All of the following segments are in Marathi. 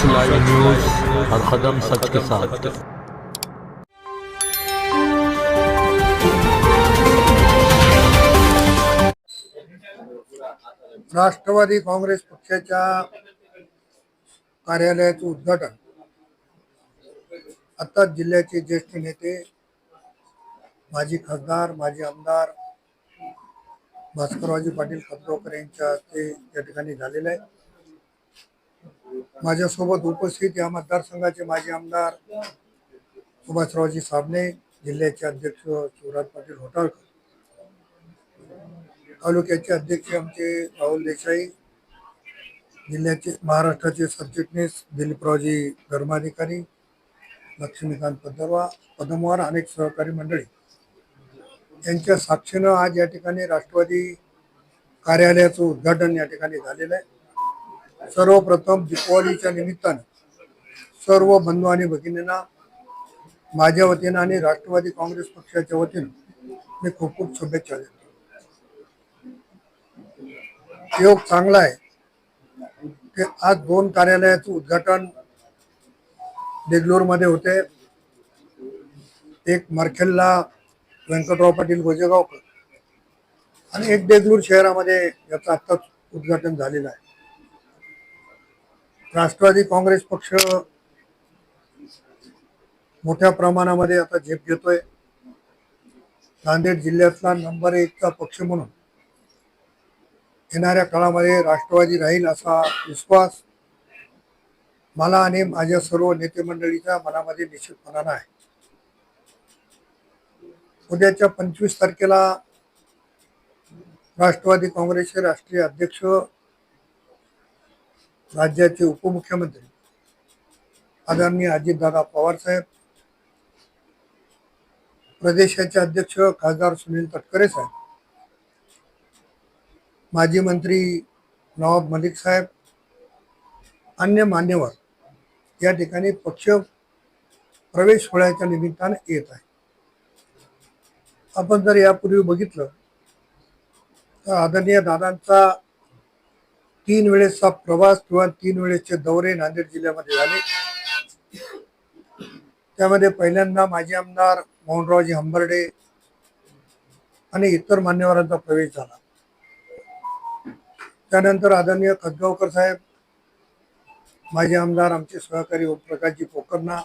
सच लाइव न्यूज हर कदम सच के साथ। राष्ट्रवादी काँग्रेस पक्षाच्या कार्यालयाचं उद्घाटन. आता जिल्ह्याचे ज्येष्ठ नेते माजी खासदार माजी आमदार भास्कररावजी पाटील खतगावकर यांच्या हस्ते या ठिकाणी झालेलं आहे. माझ्यासोबत उपस्थित या मतदारसंघाचे माजी आमदार सुभाषरावजी साबणे जिल्ह्याचे अध्यक्ष शिवराज पाटील होटाळकर तालुक्याचे अध्यक्ष आमचे राहुल देसाई जिल्ह्याचे महाराष्ट्राचे सरचिटणीस दिलीपरावजी धर्माधिकारी लक्ष्मीकांत पदरवा पदमवार अनेक सहकारी मंडळी. यांच्या साक्षीनं आज या ठिकाणी राष्ट्रवादी कार्यालयाचं उद्घाटन या ठिकाणी झालेलं आहे. सर्वप्रथम दीपावलीच्या निमित्ताने सर्व बंधू आणि भगिनींना माझ्या वतीनं आणि राष्ट्रवादी काँग्रेस पक्षाच्या वतीनं मी खूप खूप शुभेच्छा देतो. योग चांगला आहे. की आज दोन कार्यालयाचं उद्घाटन देगलूरमध्ये होते. एक मरखेलला व्यंकटराव पाटील गोजेगावकर आणि एक देगलूर शहरामध्ये याचं आत्ताच उद्घाटन झालेलं आहे. राष्ट्रवादी काँग्रेस पक्ष मोठ्या प्रमाणामध्ये आता झेप घेतोय. नांदेड जिल्ह्यातला नंबर एकचा पक्ष म्हणून येणाऱ्या काळामध्ये राष्ट्रवादी राहील असा विश्वास मला आणि माझ्या सर्व नेते मंडळीच्या मनामध्ये निश्चितपणानं आहे उद्याच्या पंचवीस तारखेला राष्ट्रवादी काँग्रेसचे राष्ट्रीय अध्यक्ष राज्याचे उपमुख्यमंत्री आदरणीय अजितदादा पवार साहेब प्रदेशाचे अध्यक्ष खासदार सुनील तटकरे साहेब माजी मंत्री नवाब मलिक साहेब अन्य मान्यवर या ठिकाणी पक्ष प्रवेश सोहळ्याच्या निमित्तानं येत आहे. आपण जर यापूर्वी बघितलं तर आदरणीय दादांचा तीन वेळेसचा प्रवास किंवा तीन वेळेसचे दौरे नांदेड जिल्ह्यामध्ये झाले. त्यामध्ये पहिल्यांदा माजी आमदार मोहनरावजी हंबर्डे आणि इतर मान्यवरांचा प्रवेश झाला. त्यानंतर आदरणीय खतगावकर साहेब माजी आमदार आमचे सहकारी ओमप्रकाशजी पोकरना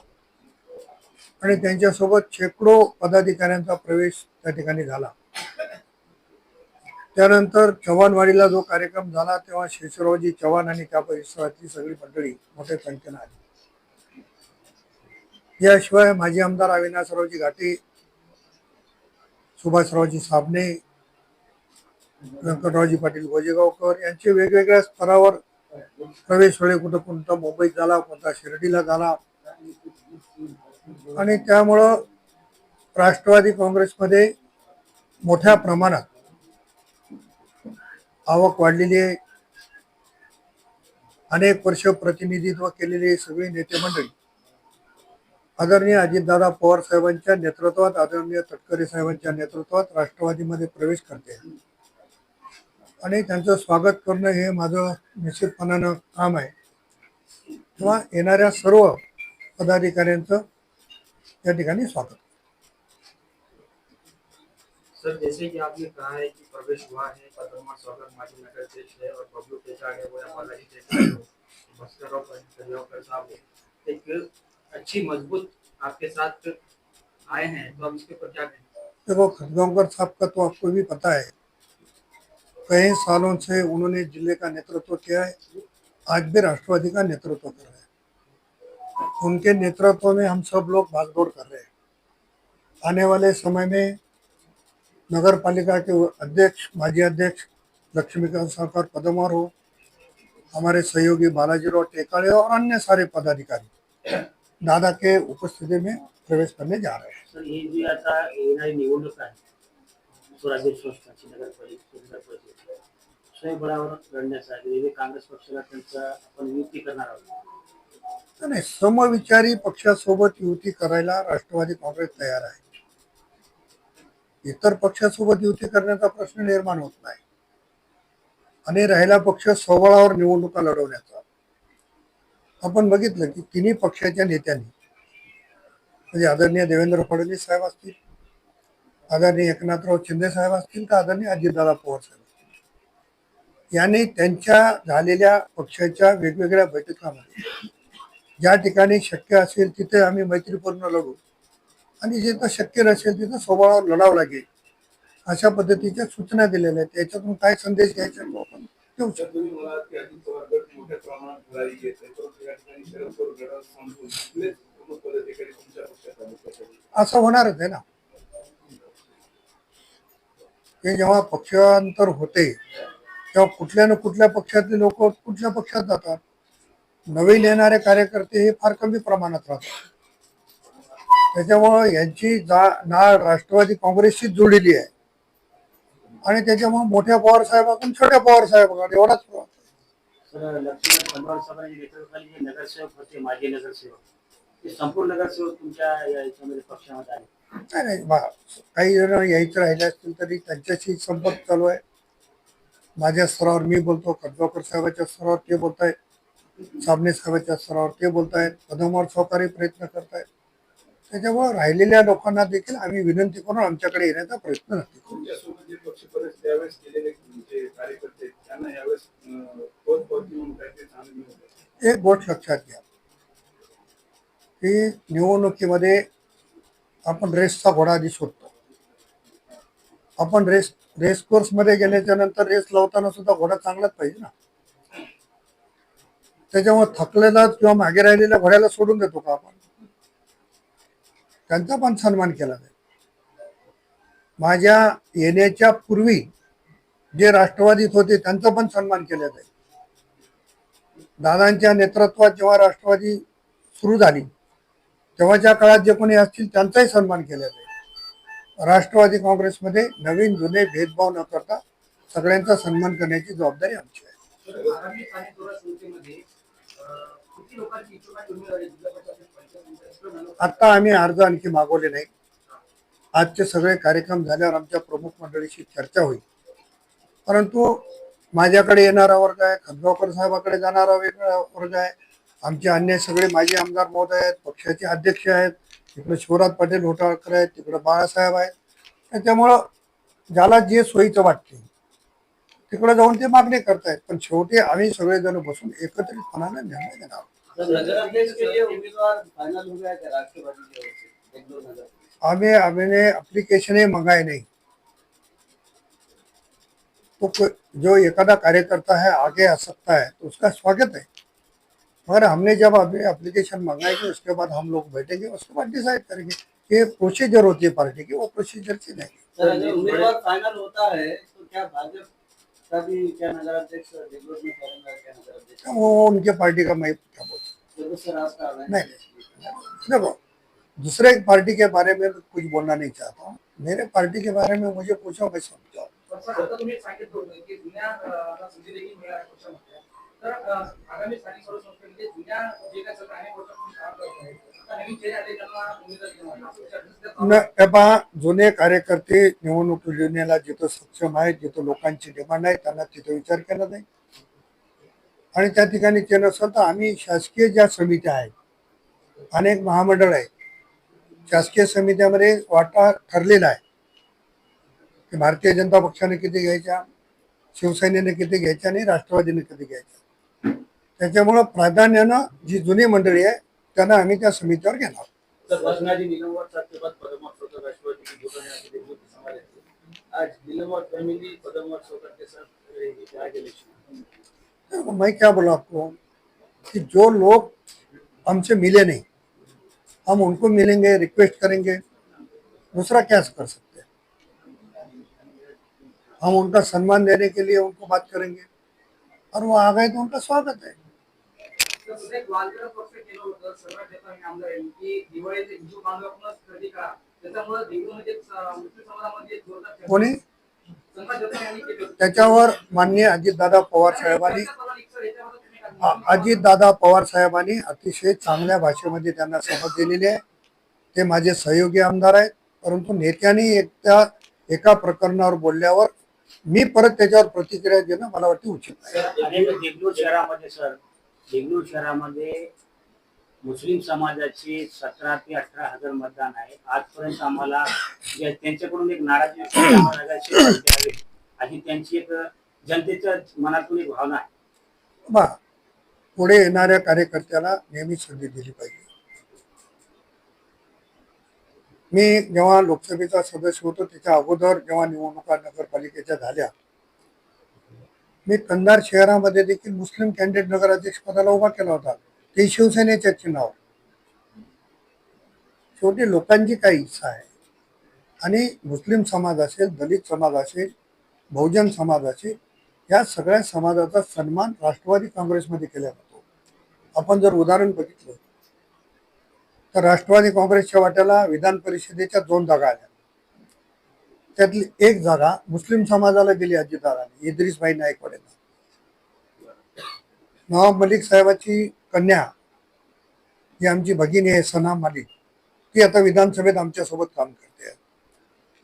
आणि त्यांच्यासोबत शेकडो पदाधिकाऱ्यांचा प्रवेश त्या ठिकाणी झाला. त्यानंतर चव्हाणवाडीला जो कार्यक्रम झाला तेव्हा शेषरावजी चव्हाण आणि त्या परिसरातली सगळी मंडळी मोठ्या संख्येनं आली. याशिवाय माजी आमदार अविनाशरावजी घाटे सुभाषरावजी साबणे व्यंकटरावजी पाटील गोजेगावकर यांचे वेगवेगळ्या स्तरावर प्रवेश वेळे कुठं कोणता मुंबईत झाला कोणता शिर्डीला झाला. आणि त्यामुळं राष्ट्रवादी काँग्रेसमध्ये मोठ्या प्रमाणात आवक वाढलेली आहे. अनेक वर्ष प्रतिनिधित्व केलेले सगळे नेते मंडळी. आदरणीय अजितदादा पवार साहेबांच्या नेतृत्वात आदरणीय तटकरे साहेबांच्या नेतृत्वात राष्ट्रवादीमध्ये प्रवेश करते. आणि त्यांचं स्वागत करणं हे माझं निश्चितपणानं काम आहे. किंवा येणाऱ्या सर्व पदाधिकाऱ्यांचं या ठिकाणी स्वागत. सर, जैसे कि आपने कहा है कि प्रवेश हुआ है पदमा स्वागत माजी नगर अध्यक्ष है और बबलू पेचा है, वो बालाजी जैसे भास्कर कर साहब एक अच्छी, मज़बूत आपके साथ आए हैं तो अब इसके ऊपर क्या कहें देखो खतगांवकर साहब का तो आपको भी पता है, कई सालों से उन्होंने ज़िले का नेतृत्व किया है, आज भी राष्ट्रवादी का नेतृत्व कर रहे हैं। उनके नेतृत्व में हम सब लोग भागदौड़ कर रहे हैं। आने वाले समय में नगर पालिका के अध्यक्ष माजी अध्यक्ष लक्ष्मीकांत सरकार पदमवार हो हमारे सहयोगी बालाजीराव टेकाड़े और अन्य सारे पदाधिकारी दादा के उपस्थिति में प्रवेश करने जा रहे हैं। सर ही जी आता येणारी निवडणूक आहे स्वराज्य संस्थांची नगरपालिका नगर परिषद स्वयंबळावर लढण्यासाठी विविध काँग्रेस पक्षाला त्यांचा आपण युती करणार आहोत नाही समविचारी पक्षासोबत युती करायला राष्ट्रवादी काँग्रेस तयार आहे। इतर पक्षासोबत युती करण्याचा प्रश्न निर्माण होत नाही. आणि राहिला पक्ष स्वबळावर निवडणुका लढवण्याचा. आपण बघितलं की तिन्ही पक्षाच्या नेत्यांनी म्हणजे आदरणीय देवेंद्र फडणवीस साहेब असतील आदरणीय एकनाथराव शिंदे साहेब असतील का आदरणीय अजितदादा पवार साहेब असतील? यांनी त्यांच्या झालेल्या पक्षाच्या वेगवेगळ्या बैठकामध्ये ज्या ठिकाणी शक्य असेल तिथे आम्ही मैत्रीपूर्ण लढू. आणि जिथं शक्य नसेल तिथं स्वबळावर लढावं लागेल. अशा पद्धतीच्या सूचना दिलेल्या आहेत. याच्यातून काय संदेश घ्यायचा तो आपण शकतो. असं होणारच आहे ना. ते जेव्हा पक्षांतर होते तेव्हा कुठल्या ना कुठल्या पक्षातले लोक कुठल्या पक्षात जातात? नवीन येणारे कार्यकर्ते हे फार कमी प्रमाणात राहतात. त्याच्यामुळं यांची जा नाळ राष्ट्रवादी काँग्रेसशीच जोडलेली आहे. आणि त्याच्यामुळे मोठ्या पवार साहेबाकडून छोट्या पवार साहेबाकडे एवढाच नगरसेवक होते माजी नगरसेवक. ते संपूर्ण नगरसेवक तुमच्या या याच्यामध्ये पक्षामध्ये आले. नाही काही जण यायचं राहिले असतील तरी त्यांच्याशी संपर्क चालू आहे. माझ्या स्तरावर मी बोलतो खडगावकर साहेबाच्या स्तरावर ते बोलतायत साबणे साहेबाच्या स्तरावर ते बोलतायत पदमवार सहकारी प्रयत्न करतायत. त्याच्यामुळे राहिलेल्या लोकांना देखील आम्ही विनंती करून आमच्याकडे येण्याचा प्रयत्न नक्की करू. एक गोष्ट लक्षात घ्या. की निवडणुकीमध्ये आपण रेसचा घोडा आधी शोधतो. आपण रेस रेस कोर्समध्ये गेल्याच्यानंतर रेस लावताना सुद्धा घोडा चांगलाच पाहिजे ना. त्याच्यामुळे थकलेला किंवा मागे राहिलेल्या घोड्याला सोडून देतो का आपण? त्यांचा पण सन्मान केला जाईल. माझ्या येण्याच्या पूर्वी जे राष्ट्रवादीत होते त्यांचा पण सन्मान केला जाईल. दादांच्या नेतृत्वात जेव्हा राष्ट्रवादी सुरू झाली तेव्हाच्या काळात जे कोणी असतील त्यांचाही सन्मान केला जाईल. राष्ट्रवादी काँग्रेसमध्ये नवीन जुने भेदभाव न करता सगळ्यांचा सन्मान करण्याची जबाबदारी आमची आहे. आत्ता आम्ही अर्ज आणखी मागवले नाही आजचे सगळे कार्यक्रम झाल्यावर आमच्या प्रमुख मंडळीशी चर्चा होईल. परंतु माझ्याकडे येणारा वर्ग आहे खंडगावकर साहेबाकडे जाणारा वेगळा वर्ग आहे. आमचे अन्य सगळे माजी आमदार महोदय आहेत पक्षाचे अध्यक्ष आहेत. तिकडे शिवराज पाटील होटाळकर आहेत तिकडे बाळासाहेब आहेत. त्याच्यामुळं ज्याला जे सोयीचं वाटते तिकडे जाऊन ते मागणी करतायत. पण शेवटी आम्ही सगळेजण बसून एकत्रितपणाने निर्णय घेणार आहोत. सर नगर अध्यक्ष के लिए उम्मीदवार फाइनल हो गया क्या? राष्ट्रवादी की ओर से एक दो नगर हमें हमने एप्लीकेशन ही मंगाए नहीं। तो को- जो एखादा कार्यकर्ता है आगे आ सकता है तो उसका स्वागत है। मगर हमने जब अभी एप्लीकेशन मंगाएंगे उसके बाद हम लोग बैठेंगे उसके बाद डिसाइड करेंगे ये प्रोसीजर होती है पार्टी की वो प्रोसीजर की नहीं। सर अगर उम्मीदवार फाइनल होता है तो क्या भाजपा का भी क्या नगर अध्यक्ष देवलोक में करेंगे क्या नगर अध्यक्ष? वो उनके पार्टी का मैं क्या नहीं। देखो दूसरे पार्टी के बारे में कुछ बोलना नहीं चाहता हूँ। मेरे पार्टी के बारे में मुझे पूछो मैं आहे हे पहा जुने कार्यकर्ते निवडणूक लढवण्याला जिथं सक्षम आहेत जिथं लोकांची डिमांड आहे त्यांना तिथं विचार केला जाईल. आणि त्या ठिकाणी ते नसेल तर आम्ही शासकीय ज्या समित्या आहेत अनेक महामंडळ आहेत शासकीय समित्यामध्ये वाटा ठरलेला आहे. की भारतीय जनता पक्षाने किती घ्यायच्या शिवसेनेने किती घ्यायच्या आणि राष्ट्रवादीने किती घ्यायच्या. त्याच्यामुळं प्राधान्यानं जी जुनी मंडळी आहे त्यांना आम्ही त्या समितीवर घेणार. आज मैं क्या बोला आपको? कि जो लोग हमसे मिले नहीं हम उनको मिलेंगे रिक्वेस्ट करेंगे दूसरा क्या कर सकते हैं? हम उनका सम्मान देने के लिए उनको बात करेंगे और वो आ गए तो उनका स्वागत है। कोणी त्याच्यावर माननीय अजितदादा पवार साहेबांनी अजितदादा पवार साहेबांनी अतिशय चांगल्या भाषेमध्ये त्यांना समज दिलेली आहे. ते माझे सहयोगी आमदार आहेत. परंतु नेत्यांनी एकदा एका प्रकरणावर बोलल्यावर मी परत त्याच्यावर प्रतिक्रिया देणं मला वाटते उचित आहे देगलूर शहरामध्ये सर देगलूर शहरामध्ये मुस्लिम समाजाचे सतरा ते अठरा हजार मतदान आहे. आजपर्यंत आम्हाला त्यांच्याकडून एक नाराजी व्यक्त होते, अशी त्यांची एक जनतेच्या मनातून एक भावना आहे. बा पुढे येणाऱ्या कार्यकर्त्याला नेहमी संधी दिली पाहिजे. मी जेव्हा लोकसभेचा सदस्य होतो त्याच्या अगोदर जेव्हा निवडणुका नगरपालिकेच्या झाल्या मी कंधार शहरामध्ये देखील मुस्लिम कॅन्डिडेट नगराध्यक्ष पदाला उभा केला होता. ते शिवसेनेचे चुनाव. शेवटी लोकांची काय इच्छा आहे. आणि मुस्लिम समाज असेल दलित समाज असेल बहुजन समाज असेल या सगळ्या समाजाचा सन्मान राष्ट्रवादी काँग्रेसमध्ये केला जातो. आपण जर उदाहरण बघितलं तर राष्ट्रवादी काँग्रेसच्या वाट्याला विधान परिषदेच्या दोन जागा आल्या. त्यातली एक जागा मुस्लिम समाजाला दिली अजितदादांनी इद्रिसभाई नायकवाडेंना नवाब मलिक साहेबाची कन्या जी आमची भगिनी आहे सना मालिक ती आता विधानसभेत आमच्यासोबत काम करते.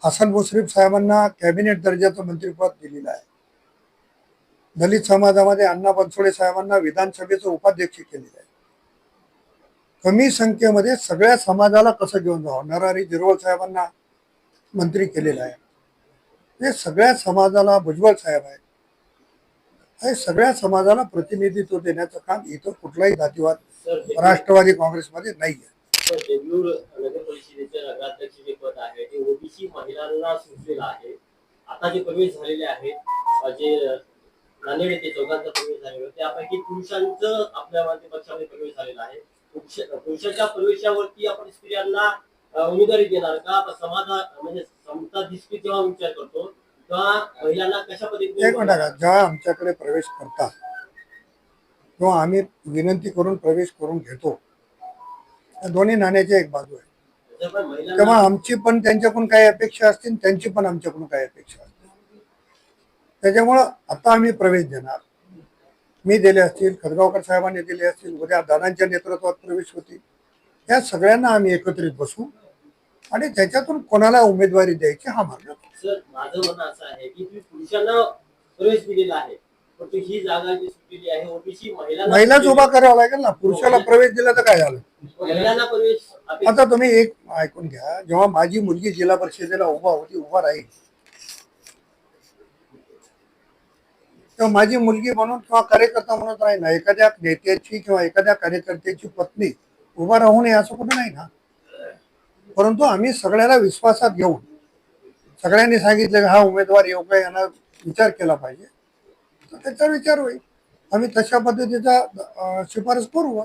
हसन मुश्रीफ साहेबांना कॅबिनेट दर्जाचं मंत्रिपद दिलेलं आहे. दलित समाजामध्ये अण्णा बनसोडे साहेबांना विधानसभेचं उपाध्यक्ष केलेलं आहे. कमी संख्येमध्ये सगळ्या समाजाला कसं घेऊन जावं नरहरी जिरवळ साहेबांना मंत्री केलेलं आहे. हे सगळ्या समाजाला भुजबळ साहेब आहेत. हे सगळ्या समाजाला प्रतिनिधित्व देण्याचं काम इथं कुठलाही जातीवाद राष्ट्रवादी काँग्रेसमध्ये नाही आहे सर, देगलूर नगर परिषदेचे नगराध्यक्ष जे पद आहे ते ओबीसी महिलांना सुचलेलं आहे. आता जे प्रवेश झालेले आहेत जे अ, नांदेड येथे चौघांचा प्रवेश झालेला त्यापैकी पुरुषांचं आपल्या मध्ये पक्षामध्ये प्रवेश झालेला आहे. पुरुष- पुरुषाच्या प्रवेशावरती आपण स्त्रियांना उमेदवारी देणार का? आता समाजा म्हणजे समता दिसते जेव्हा विचार करतो. तेव्हा एक मिनिट का जेव्हा आमच्याकडे प्रवेश करतात तेव्हा आम्ही विनंती करून प्रवेश करून घेतो दोन्ही नाण्याची एक बाजू आहे. तेव्हा आमची पण त्यांच्याकडून काही अपेक्षा असतील त्यांची पण आमच्याकडून काही अपेक्षा असतील. त्याच्यामुळं आता आम्ही प्रवेश देणार. मी दिले असतील खदगावकर साहेबांनी दिले असतील उद्या दादांच्या नेतृत्वात प्रवेश होतील. या सगळ्यांना आम्ही एकत्रित बसू. आणि त्याच्यातून कोणाला उमेदवारी द्यायची हा मार्ग सर माझं म्हणणं असं आहे की तुम्ही पुरुषांना प्रवेश दिलेला आहे परंतु ही जागा जी सुटलेली आहे ओबीसी महिलांना महिलाच उभा करावा लागेल ना. पुरुषाला प्रवेश दिला तर काय झालं? महिलांना प्रवेश अपेक्षित आता तुम्ही एक ऐकून घ्या. जेव्हा माझी मुलगी जिल्हा परिषदेला उभा होती उभा राहील. तेव्हा माझी मुलगी म्हणून किंवा कार्यकर्ता म्हणून राहील ना एखाद्या नेत्याची किंवा एखाद्या कार्यकर्त्याची पत्नी उभा राहू नये असं कुठं नाही ना? परंतु आम्ही सगळ्याला विश्वासात घेऊन सगळ्यांनी सांगितलं की हा उमेदवार योग्य आहे, यांना विचार केला पाहिजे. तर त्याचा विचार होईल. आम्ही तशा पद्धतीचा शिफारस करू.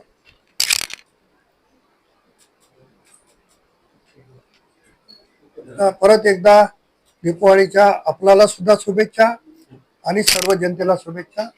परत एकदा दीपावळीच्या आपल्याला सुद्धा शुभेच्छा आणि सर्व जनतेला शुभेच्छा.